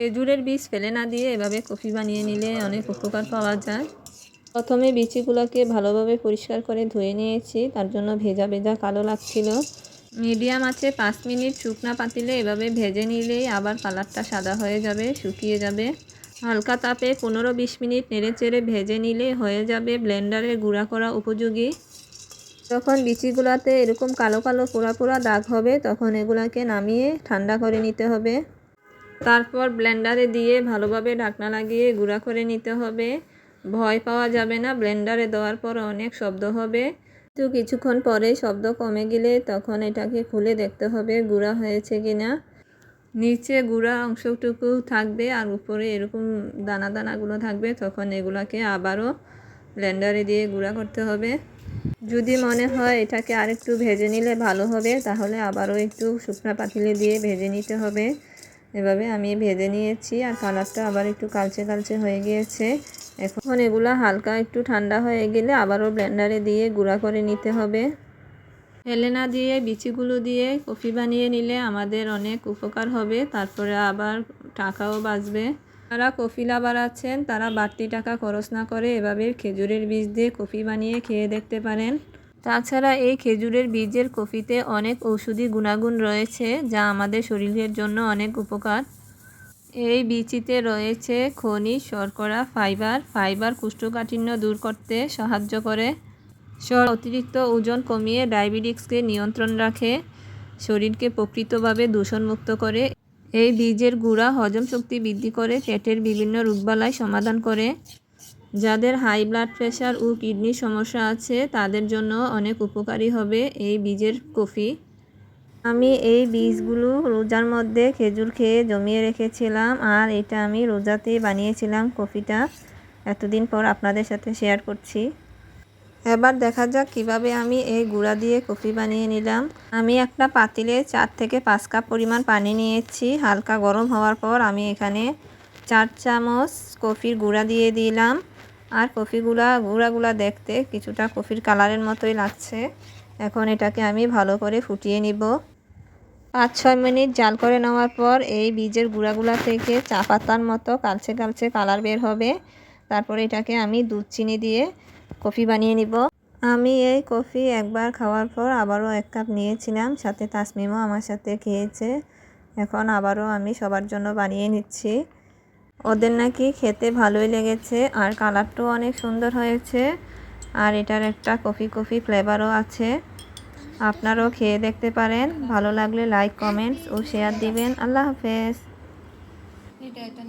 খেজুরের বীজ ফেলে না দিয়ে এভাবে কফি বানিয়ে নিলে অনেক উপকার পাওয়া যায়। প্রথমে বিচিগুলোকে ভালোভাবে পরিষ্কার করে ধুয়ে নিয়েছি। তার জন্য ভেজা ভেজা কালো লাগছিল। মিডিয়াম আছে পাঁচ মিনিট শুকনা পাতিলে এভাবে ভেজে নিলেই আবার কালারটা সাদা হয়ে যাবে, শুকিয়ে যাবে। হালকা তাপে পনেরো বিশ মিনিট নেড়ে চেড়ে ভেজে নিলে হয়ে যাবে ব্লেন্ডারে গুঁড়া করা উপযোগী। যখন বিচিগুলোতে এরকম কালো কালো পোড়া পোড়া দাগ হবে, তখন এগুলাকে নামিয়ে ঠান্ডা করে নিতে হবে। তারপর ব্লেন্ডারে দিয়ে ভালোভাবে ঢাকনা লাগিয়ে গুঁড়া করে নিতে হবে। ভয় পাওয়া যাবে না, ব্লেন্ডারে দেওয়ার পর অনেক শব্দ হবে। তো কিছুক্ষণ পরে শব্দ কমে গেলে তখন এটাকে খুলে দেখতে হবে গুঁড়া হয়েছে কি না নিচে গুঁড়া অংশটুকু থাকবে আর উপরে এরকম দানা দানাগুলো থাকবে, তখন এগুলাকে আবারও ব্লেন্ডারে দিয়ে গুঁড়া করতে হবে। যদি মনে হয় এটাকে আরেকটু ভেজে নিলে ভালো হবে, তাহলে আবারও একটু শুকনা পাতিলে দিয়ে ভেজে নিতে হবে। এভাবে আমি ভেজে নিয়েছি আর কালারটা আবার একটু কালচে কালচে হয়ে গিয়েছে। এখন এগুলো হালকা একটু ঠান্ডা হয়ে গেলে আবারও ব্লেন্ডারে দিয়ে গুঁড়া করে নিতে হবে। ফেলে না দিয়ে, বিচিগুলো দিয়ে কফি বানিয়ে নিলে আমাদের অনেক উপকার হবে, তারপরে আবার টাকাও বাঁচবে। যারা কফি লাভার আছেন, তারা বাড়তি টাকা খরচ না করে এভাবে খেজুরের বীজ দিয়ে কফি বানিয়ে খেয়ে দেখতে পারেন। তাছাড়া এই খেজুরের বীজের কফিতে অনেক ঔষধি গুণাগুণ রয়েছে, যা আমাদের শরীরের জন্য অনেক উপকার। এই বিচিতে রয়েছে খনিজ, শর্করা, ফাইবার। ফাইবার কুষ্ঠকাঠিন্য দূর করতে সাহায্য করে। অতিরিক্ত ওজন কমিয়ে ডায়াবেটিক্সকে নিয়ন্ত্রণ রাখে, শরীরকে প্রকৃতভাবে দূষণমুক্ত করে। এই বীজের গুঁড়া হজম শক্তি বৃদ্ধি করে পেটের বিভিন্ন রোগবালাই সমাধান করে। যাদের হাই ব্লাড প্রেশার ও কিডনির সমস্যা আছে, তাদের জন্য অনেক উপকারী হবে এই বীজের কফি। আমি এই বীজগুলো রোজার মধ্যে খেজুর খেয়ে জমিয়ে রেখেছিলাম, আর এটা আমি রোজাতেই বানিয়েছিলাম কফিটা। এতদিন পর আপনাদের সাথে শেয়ার করছি। এবার দেখা যাক কীভাবে আমি এই গুঁড়া দিয়ে কফি বানিয়ে নিলাম। আমি একটা পাতিলে চার থেকে পাঁচ কাপ পরিমাণ পানি নিয়েছি। হালকা গরম হওয়ার পর আমি এখানে চার চামচ কফির গুঁড়া দিয়ে দিলাম। আর কফিগুলা, গুঁড়াগুলা দেখতে কিছুটা কফির কালারের মতোই লাগছে। এখন এটাকে আমি ভালো করে ফুটিয়ে নিব। পাঁচ ছয় মিনিট জাল করে নেওয়ার পর এই বীজের গুঁড়াগুলা থেকে চা পাতার মতো কালচে কালচে কালার বের হবে। তারপরে এটাকে আমি দুধ চিনি দিয়ে কফি বানিয়ে নিব। আমি এই কফি একবার খাওয়ার পর আবারও এক কাপ নিয়েছিলাম, সাথে তাসমিমও আমার সাথে খেয়েছে। এখন আবারও আমি সবার জন্য বানিয়ে নিচ্ছি। ওদের নাকি খেতে ভালোই লেগেছে আর কালারটাও অনেক সুন্দর হয়েছে। আর এটার একটা কফি কফি ফ্লেভারও আছে। আপনারাও খেয়ে দেখতে পারেন। ভালো লাগলে লাইক কমেন্টস ও শেয়ার দিবেন। আল্লাহ হাফেজ। এটা এটা